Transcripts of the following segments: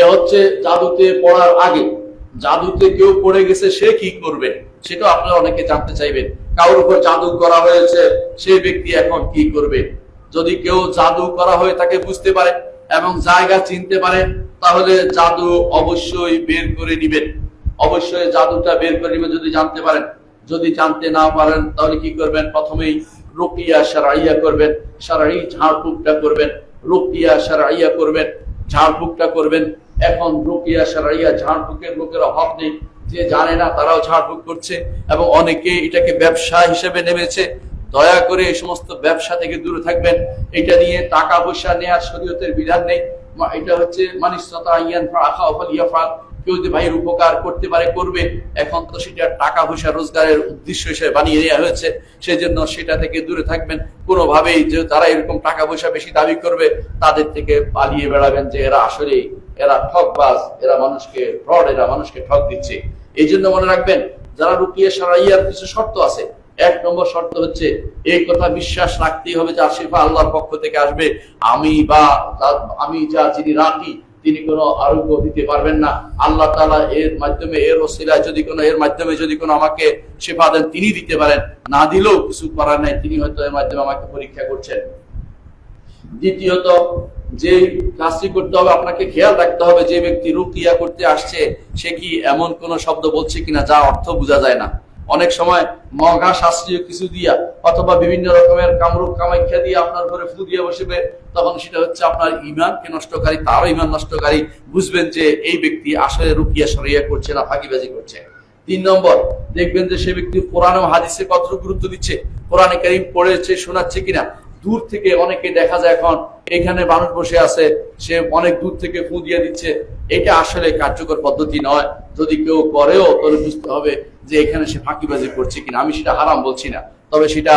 এ হচ্ছে জাদুতে পড়ার আগে। জাদুতে কেউ পড়ে গেছে, সে কি করবে? সেটা আপনারা অনেকে জানতে চাইবেন। কারোর উপর জাদু করা হয়েছে সেই ব্যক্তি এখন কি করবে? যদি কেউ জাদু করা হয়ে তাকে বুঝতে পারে এবং জায়গা চিনতে পারে, তাহলে জাদু অবশ্যই বের করে নিবেন। অবশ্যই জাদুটা বের করে নিবেন যদি জানতে পারেন। যদি জানতে না পারেন, তাহলে কি করবেন? প্রথমেই রুকিয়া সারাইয়া করবেন, সারাই ঝাড়ফুকটা করবেন, রুকিয়া সারাইয়া করবেন, ঝাড়ফুকটা করবেন। এখন রুকিয়া সারাইয়া ঝাড়ফুকের লোকের অভাব নেই। যে জানে না তারাও ঝাড়ফুক করছে এবং অনেকে এটাকে ব্যবসা হিসেবে নেমেছে। দয়া করে এই সমস্ত ব্যবসা থেকে দূরে থাকবেন। এটা নিয়ে টাকা পয়সা নেওয়ার শরীয়তের বিধান নেই। এটা হচ্ছে কেউ যদি ভাইয়ের উপকার করতে পারে, করবে। এখন তো সেটা টাকা পয়সা রোজগারের উদ্দেশ্য হিসেবে বানিয়ে নেওয়া হয়েছে। সেই জন্য সেটা থেকে দূরে থাকবেন। কোনোভাবেই যে তারা এরকম টাকা পয়সা বেশি দাবি করবে, তাদের থেকে পালিয়ে বেড়াবেন যে এরা আসলে এরা ঠকবাজ এরা মানুষকে ফ্রড এরা মানুষকে ঠক দিচ্ছে। এই জন্য মনে রাখবেন, যারা রুকিয়ে সারাইয়ার কিছু শর্ত আছে, এক নম্বর শর্ত হচ্ছে, এই কথা বিশ্বাস রাখতেই হবে যে আশিফা আল্লাহর পক্ষ থেকে আসবে। আমি বা আমি যা, যিনি রাখি, তিনি কোনো আরোগ্য দিতে পারবেন না। আল্লাহ তালা এর মাধ্যমে, এর ওসিলায় যদি কোনো, এর মাধ্যমে যদি কোনো আমাকে সেবা দেন, তিনি দিতে পারেন। না দিলেও কিছু করার নাই, তিনি হয়তো এর মাধ্যমে আমাকে পরীক্ষা করছেন। দ্বিতীয়ত যে কাজটি করতে হবে, আপনাকে খেয়াল রাখতে হবে, যে ব্যক্তি রুকিয়া করতে আসছে, সে কি এমন কোন শব্দ বলছে কিনা, যা অর্থ বোঝা যায় না। অনেক সময় মগা শাস্ত্রীয় কিছু দিয়া, অথবা বিভিন্ন রকমের কামরূপ কামাখ্যা দিয়ে আপনার ঘরে ফু দিয়ে বসবে, তখন সেটা হচ্ছে আপনার ইমানকে নষ্টকারী, তারও ইমান নষ্টকারী। বুঝবেন যে এই ব্যক্তি আসলে রুকিয়া সরিয়া করছে না, ফাঁকিবাজি করছে। তিন নম্বর, দেখবেন যে সে ব্যক্তি কোরআন ও হাদিসে কত গুরুত্ব দিচ্ছে, কোরআনে কারিম পড়েছে, শোনাচ্ছে কিনা দূর থেকে অনেকে দেখা যায় এখন, এখানে মানুষ বসে আছে, সে অনেক দূর থেকে ফু দিয়ে দিচ্ছে। এটা আসলে কার্যকর পদ্ধতি নয়। যদি কেউ করেও, তাহলে বুঝতে হবে যে এখানে সে ফাঁকিবাজি করছে কিনা। আমি সেটা হারাম বলছি না। তবে সেটা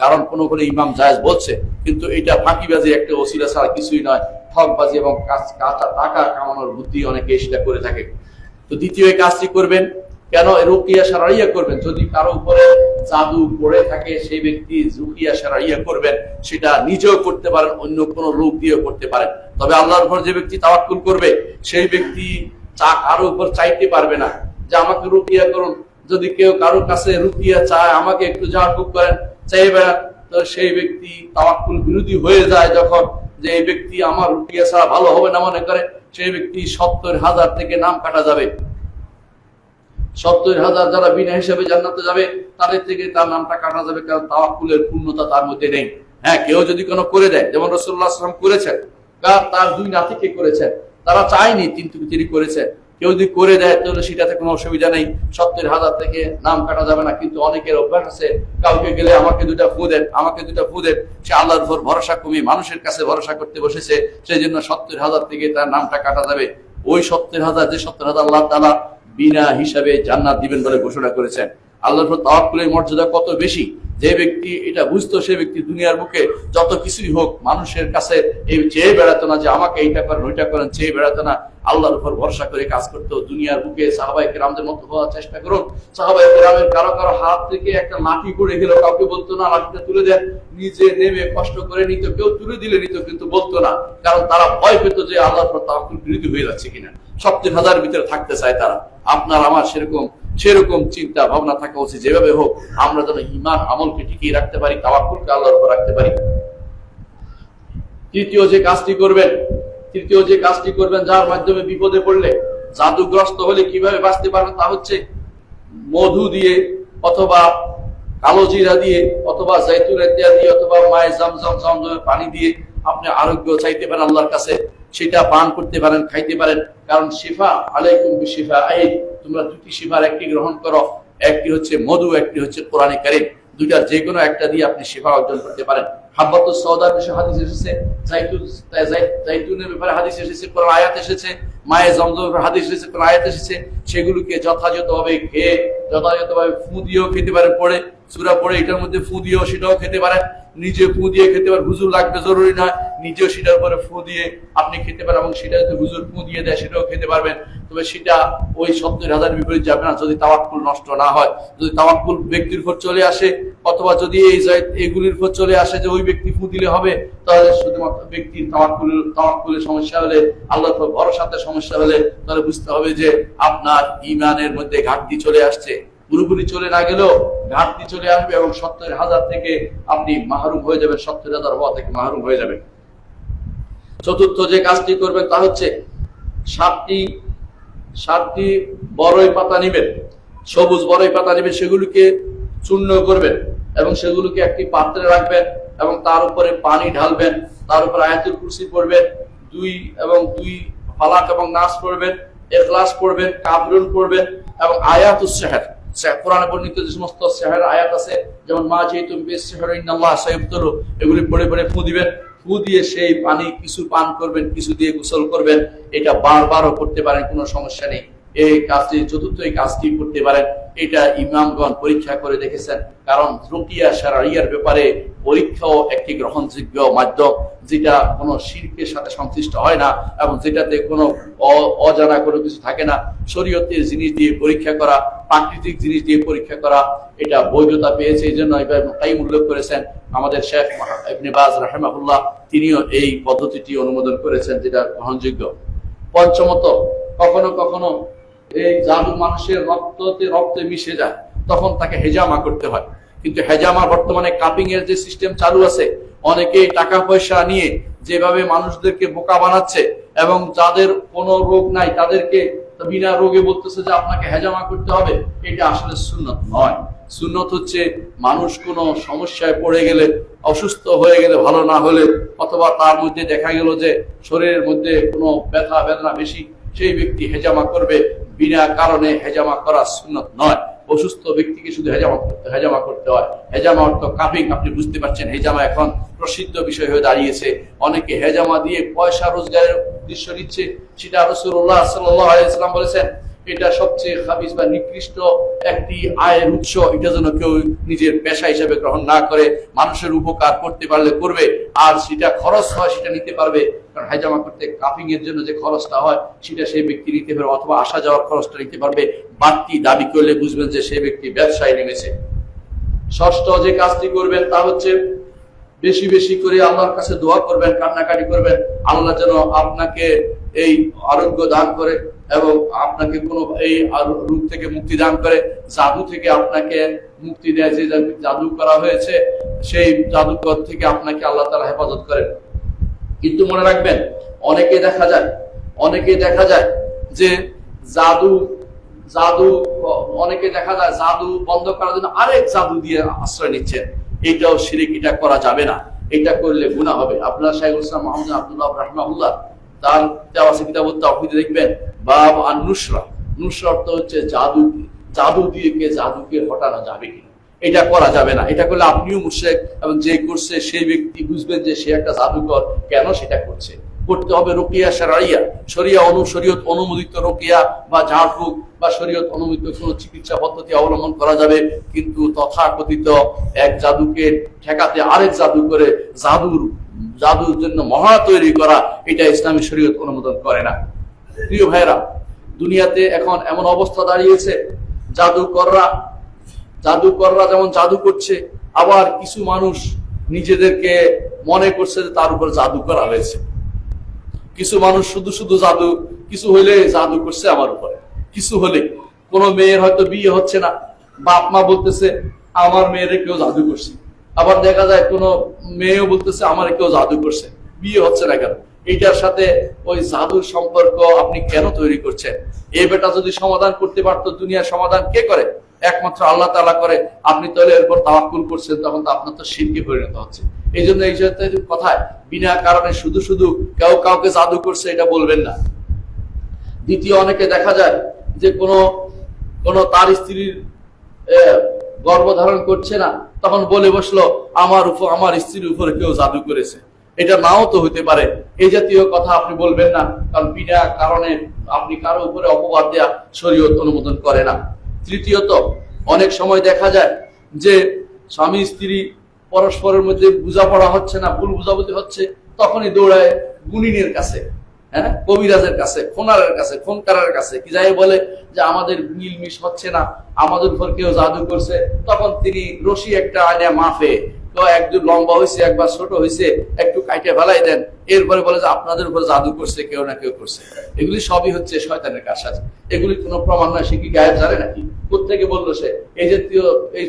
কারণ কোনো কোনো ইমাম জায়েজ বলছে, কিন্তু এটা ফাঁকিবাজি একটা ওসিলা ছাড়া কিছুই নয়। ঠকবাজি এবং টাকা কামানোর বুদ্ধি অনেকে সেটা করে থাকে। তো দ্বিতীয় কাজটি করবেন কেন রুকিয়া সারাইয়া করবেন? যদি কারও উপরে জাদু পড়ে থাকে, সেই ব্যক্তি রুকিয়া সারাইয়া করবেন, সেটা নিজেও করতে পারেন, অন্য কোন লোক দিয়েও করতে পারেন। তবে আল্লাহর উপর যে ব্যক্তি তাওয়াক্কুল করবে, সেই ব্যক্তি চা কারও উপর চাইতে পারবে না। যে আমাকে রুকিয়া করুন, যদি কেউ কারোর কাছে রুকিয়া চায়, আমাকে একটু ঝাড়ফুক করেন, চাই বেড়ান তো সেই ব্যক্তি তাওয়াক্কুল বিরোধী হয়ে যায় যখন যে এই ব্যক্তি আমার রুকিয়া ছাড়া ভালো হবে না মনে করে, সেই ব্যক্তি সত্তর হাজার থেকে নাম কাটা যাবে। সত্তর হাজার যারা বিনা হিসেবে জান্নাতে যাবে, তাদের থেকে তার নামটা কাটা যাবে, কারণ তাওয়াক্কুলের পূর্ণতা তার মধ্যে নেই। হ্যাঁ কেউ যদি কোনো করে দেয়, যেমন রসুল্লাহ আসলাম করেছেন তার দুই নাতিকে করেছেন, তারা চায়নি কিন্তু তিনি করেছেন। কেউ যদি করে দেয়, তাহলে সেটাতে কোনো অসুবিধা নেই। সত্তর হাজার থেকে নাম কাটা যাবে না, কিন্তু অনেকের অভ্যাস আছে, কাউকে গেলে আমাকে দুটা ফু দেন, আমাকে দুটা ফু দেন, সে আল্লাহর উপর ভরসা কমিয়ে মানুষের কাছে ভরসা করতে বসেছে সেই জন্য সত্তর হাজার থেকে তার নামটা কাটা যাবে। ওই সত্তর হাজার, যে সত্তর হাজার আল্লাহ তালা বিনা হিসাবে জান্নাত দিবেন বলে ঘোষণা করেছেন। আল্লাহর তাওয়াক্কুলের মর্যাদা কত বেশি? যে ব্যক্তি এটা বুঝতো, সে ব্যক্তি দুনিয়ার বুকে যত কিছুই হোক, মানুষের কাছে এই চেয়ে বেড়াতো না যে আমাকে এইটা করেন, ওইটা করেন, চেয়ে বেড়াতো না। আল্লাহর উপর ভরসা করে কাজ করতো। দুনিয়ার বুকে সাহাবাই কেরামদের মতো হওয়ার চেষ্টা করুন। সাহাবাই কেরামের কারও কারও হাত থেকে একটা লাঠি পড়ে গেল কাউকে বলতো না, লাঠিটা তুলে দেন। নিজে নেমে কষ্ট করে নিত, কেউ তুলে দিলে নিত, কিন্তু বলতো না। কারণ তারা ভয় পেত যে আল্লাহর তাওয়াক্কুল বিরোধী হয়ে যাচ্ছে কিনা। সপ্তাহ হাজার ভিতরে থাকতে চায় তারা। আপনার, আমার সেরকম সেরকম চিন্তা ভাবনা থাকা উচিত। যেভাবে হোক, আমরা যেন ইমান আমলকে টিকিয়ে রাখতে পারি, তাওয়াক্কুলকে আল্লাহর উপর রাখতে পারি। তৃতীয় যে কাজটি করবেন, তৃতীয় যে কাজটি করবেন, যার মাধ্যমে বিপদে পড়লে, জাদুগ্রস্ত হলে কীভাবে বাঁচতে পারবেন তা হচ্ছে মধু দিয়ে অথবা কালো জিরা দিয়ে অথবা ইত্যাদি দিয়ে অথবা মায়ের জমজম জমজমের পানি দিয়ে আপনি আরোগ্য চাইতে পারেন আল্লাহর কাছে। সেটা পান করতে পারেন, খাইতে পারেন। কারণ শিফা আলাইকুম শিফা আই তোমরা দুটি শিফার একটি গ্রহণ করো, একটি হচ্ছে মধু, একটি হচ্ছে কোরআনে কারিম। দুইটার যে কোনো একটা দিয়ে আপনি শিফা অর্জন করতে পারেন। হাব্বাতুস সৌদার বিষয়ে হাদিস এসেছে, জাইতুন জাই- জাইতুনের ব্যাপারে হাদিস এসেছে, কোরআন আয়াত এসেছে মায়ের জমজমের হাদিস এসেছে, কোরআন আয়াত এসেছে, সেগুলোকে যথাযথভাবে খেয়ে, যথাযথভাবে ফু দিয়েও খেতে পারেন, পড়ে। সুরা পড়ে এটার মধ্যে ফু দিয়েও সেটাও খেতে পারেন। নিজে ফু দিয়ে খেতে পারেন। হুজুর লাগবে জরুরি নয় নিজেও সেটার উপরে ফু দিয়ে আপনি খেতে পারেন এবং সেটা যদি হুজুর ফু দিয়ে দেয় সেটাও খেতে পারবেন। তবে সেটা ওই সত্তর হাজার বিপরীত যাবে না। যদি তাওয়াক্কুল নষ্ট না হয়, যদি তাওয়াক্কুল ব্যক্তির উপর চলে আসে অথবা যদি এই এইগুলির উপর চলে আসে যে ওই ব্যক্তি ফু দিলে হবে, তাহলে শুধুমাত্র ব্যক্তির তাওয়াক্কুল, তাওয়াক্কুলের সমস্যা হলে, আল্লাহর ভরসাতে সমস্যা হলে তাহলে বুঝতে হবে যে আপনার ইমানের মধ্যে ঘাটতি চলে আসছে। পুরোপুরি চলে না গেলেও ঘাটতি চলে আসবে এবং সত্তর হাজার থেকে আপনি মাহরুম হয়ে যাবেন, সত্তর হাজার হওয়া থেকে মাহরুম হয়ে যাবেন। চতুর্থ যে কাজটি করবেন তা হচ্ছে সাতটি সাতটি বড়ই পাতা নেবেন, সবুজ বড়ই পাতা নেবেন, সেগুলিকে চূর্ণ করবেন এবং সেগুলোকে একটি পাত্রে রাখবেন এবং তার উপরে পানি ঢালবেন, তার উপরে আয়াতুল কুরসি পড়বেন, দুই এবং দুই ফালাক এবং নাচ পড়বেন, এখলাস পড়বেন কাবরুন পড়বেন এবং আয়াতুস সেহের কোরআনে বর্ণিত যে সমস্ত সেহের আয়াত আছে, যেমন, মা যেহেতু বেশ এগুলি পড়ে পড়ে ফু দিবেন। ফু দিয়ে সেই পানি কিছু পান করবেন, কিছু দিয়ে গোসল করবেন। এটা বারবারও করতে পারেন, কোনো সমস্যা নেই। এই কাজটি, চতুর্থ এই কাজটি করতে পারেন। এটা ইমামগণ পরীক্ষা করে দেখেছেন। কারণ রুকিয়া সারাইয়ার ব্যাপারে পরীক্ষাও একটি গ্রহণযোগ্য মাধ্যম, যেটা কোনো শিল্পের সাথে সংশ্লিষ্ট হয় না এবং যেটাতে কোনো অজানা কোনো কিছু থাকে না। শরীয়তের জিনিস দিয়ে পরীক্ষা করা, প্রাকৃতিক জিনিস দিয়ে পরীক্ষা করা, এটা বৈধতা পেয়েছে এই জন্য তাই উল্লেখ করেছেন। আমাদের শেখ মাহ- ইবনে বাজ রাহেমাহুল্লাহ, তিনিও এই পদ্ধতিটি অনুমোদন করেছেন, যেটা গ্রহণযোগ্য। পঞ্চমত, কখনো কখনো এই জাদু মানুষের রক্ততে রক্তে মিশে যায়, তখন তাকে হেজামা করতে হয়। কিন্তু হেজামা বর্তমানে কাপিং এর যে সিস্টেম চালু আছে, অনেকেই টাকা পয়সা নিয়ে যেভাবে মানুষদেরকে বোকা বানাচ্ছে এবং যাদের কোনো রোগ নাই, তাদেরকে বিনা রোগে বলতেছে যে আপনাকে হেজামা করতে হবে, এটা আসলে সুন্নত নয়। সুন্নত হচ্ছে মানুষ কোনো সমস্যায় পড়ে গেলে, অসুস্থ হয়ে গেলে, ভালো না হলে, অথবা তার মধ্যে দেখা গেল যে শরীরের মধ্যে কোনো ব্যথা বেদনা বেশি, সেই ব্যক্তি হেজামা করবে বিনা কারণে হেজামা করা সুন্নত নয়। অসুস্থ ব্যক্তিকে শুধু হেজামা করতে হেজামা করতে হয়। হেজামা অর্থ কাপিং আপনি বুঝতে পারছেন। হেজামা এখন প্রসিদ্ধ বিষয় হয়ে দাঁড়িয়েছে। অনেকে হেজামা দিয়ে পয়সা রোজগারের উদ্দেশ্য নিচ্ছে। সেটা রসুল্লাহ সাল্লাম বলেছেন এটা সবচেয়ে খাবিজ বা নিকৃষ্ট একটি আয়ের উৎস। এটা যেন কেউ নিজের পেশা হিসেবে গ্রহণ না করে, মানুষের উপকার করতে পারলে করবে, আর সেটা খরচ হয় সেটা নিতে পারবে। কারণ হাইজামা করতে কাপিং এর জন্য যে খরচটা হয়, সেটা সেই ব্যক্তি নিতে পারবে অথবা আসা যাওয়ার খরচটা নিতে পারবে। বাড়তি দাবি করলে বুঝবেন যে সেই ব্যক্তি ব্যবসায় নেমেছে। ষষ্ঠ যে কাজটি করবেন তা হচ্ছে বেশি বেশি করে আল্লাহর কাছে দোয়া করবেন, কান্নাকাটি করবেন। আল্লাহ যেন আপনাকে এই আরোগ্য দান করে। এবং আপনাকে কোনো এই রোগ থেকে মুক্তি দান করে, জাদু থেকে আপনাকে মুক্তি দেয়, যে জাদু করা হয়েছে, সেই জাদুকর থেকে আপনাকে আল্লাহ তালা হেফাজত করেন। কিন্তু মনে রাখবেন, অনেকে দেখা যায়, অনেকে দেখা যায় যে জাদু জাদু, অনেকে দেখা যায় জাদু বন্ধ করার জন্য আরেক জাদু দিয়ে আশ্রয় নিচ্ছেন। এটাও শিরিক, এটা করা যাবে না। এটা করলে গুণা হবে। আপনার শাহুল ইসলাম মোহাম্মদ আব্দুল্লাহ রাহমাহুল্লাহ তার দেখবেন, বাব আর নুসরা। নুসরা অর্থ হচ্ছে জাদু জাদু দিয়ে কে জাদুকে হটানো যাবে এটা করা যাবে না। এটা করলে আপনিও মুশেক এবং যে করছে সেই ব্যক্তি বুঝবেন যে সে একটা জাদুকর কেন সেটা করছে। করতে হবে রোকিয়া সারাইয়া শরিয়া অনু শরীয়ত অনুমোদিত রোকিয়া বা ঝাড়ফুঁক বা শরীয়ত অনুমোদিত কোনো চিকিৎসা পদ্ধতি অবলম্বন করা যাবে, কিন্তু তথাকথিত এক জাদুকে ঠেকাতে আরেক জাদু করে জাদুর জাদুর জন্য মহা তৈরি করা, এটা ইসলামী শরীয়ত অনুমোদন করে না। প্রিয় ভাইরা দুনিয়াতে এখন এমন অবস্থা দাঁড়িয়েছে, জাদুকররা জাদুকররা যেমন জাদু করছে, আবার কিছু মানুষ নিজেদেরকে মনে করছে যে তার উপর জাদু করা হয়েছে। কিছু মানুষ শুধু শুধু জাদু, কিছু হলে জাদু করছে আমার উপরে। কিছু হলে। কোনো মেয়ের হয়তো বিয়ে হচ্ছে না। বাপ মা বলতেছে, আমার মেয়েরে কেউ জাদু করছে। আবার দেখা যায় কোনো মেয়েও বলতেছে, আমার কেউ জাদু করছে। বিয়ে হচ্ছে না কেন? এটার সাথে ওই জাদুর সম্পর্ক আপনি কেন তৈরি করছেন? এই বেটা যদি সমাধান করতে পারতো, দুনিয়ার সমাধান কে করে? একমাত্র আল্লাহ তালা করে। আপনি তাহলে এরপর তাওয়াক্কুল করছেন, তখন তো আপনার তো শিরকে পরিণত হচ্ছে। এই জন্য এই কথায়, বিনা কারণে শুধু শুধু কেউ কাউকে জাদু করছে, এটা বলবেন না। দ্বিতীয় অনেকে দেখা যায় যে কোনো কোনো তার স্ত্রীর গর্ভধারণ করছে না, তখন বলে বসল, আমার উপর, আমার স্ত্রীর উপরে কেউ জাদু করেছে। এটা নাও তো হতে পারে। এই জাতীয় কথা আপনি বলবেন না, কারণ বিনা কারণে আপনি কারও উপরে অপবাদ দেয়া শরীয়ত অনুমোদন করে না। তৃতীয়ত, অনেক সময় দেখা যায় যে স্বামী স্ত্রী পরস্পরের মধ্যে বোঝাপড়া হচ্ছে না, ভুল বুঝাবুঝি হচ্ছে, তখনই দৌড়ায় গুনিনের কাছে। হ্যাঁ? কবিরাজের কাছে ফোনারের কাছে ফোনকারের কাছে, কি যাই বলে যে আমাদের মিলমিশ হচ্ছে না, আমাদের উপর কেউ জাদু করছে। তখন তিনি রশি একটা আনে মাফে, তো লম্বা হয়েছে একবার ছোট হয়েছে একটু কাইটে ফেলাই দেন, এরপরে বলে যে আপনাদের উপর জাদু করছে, কেউ না কেউ করছে। এগুলি সবই হচ্ছে শয়তানের কাজ এগুলি কোনো প্রমাণ নয় সে কি জানে নাকি? কোথেকে বলল সে? এই জাতীয় এই